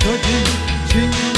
Kadir Çingene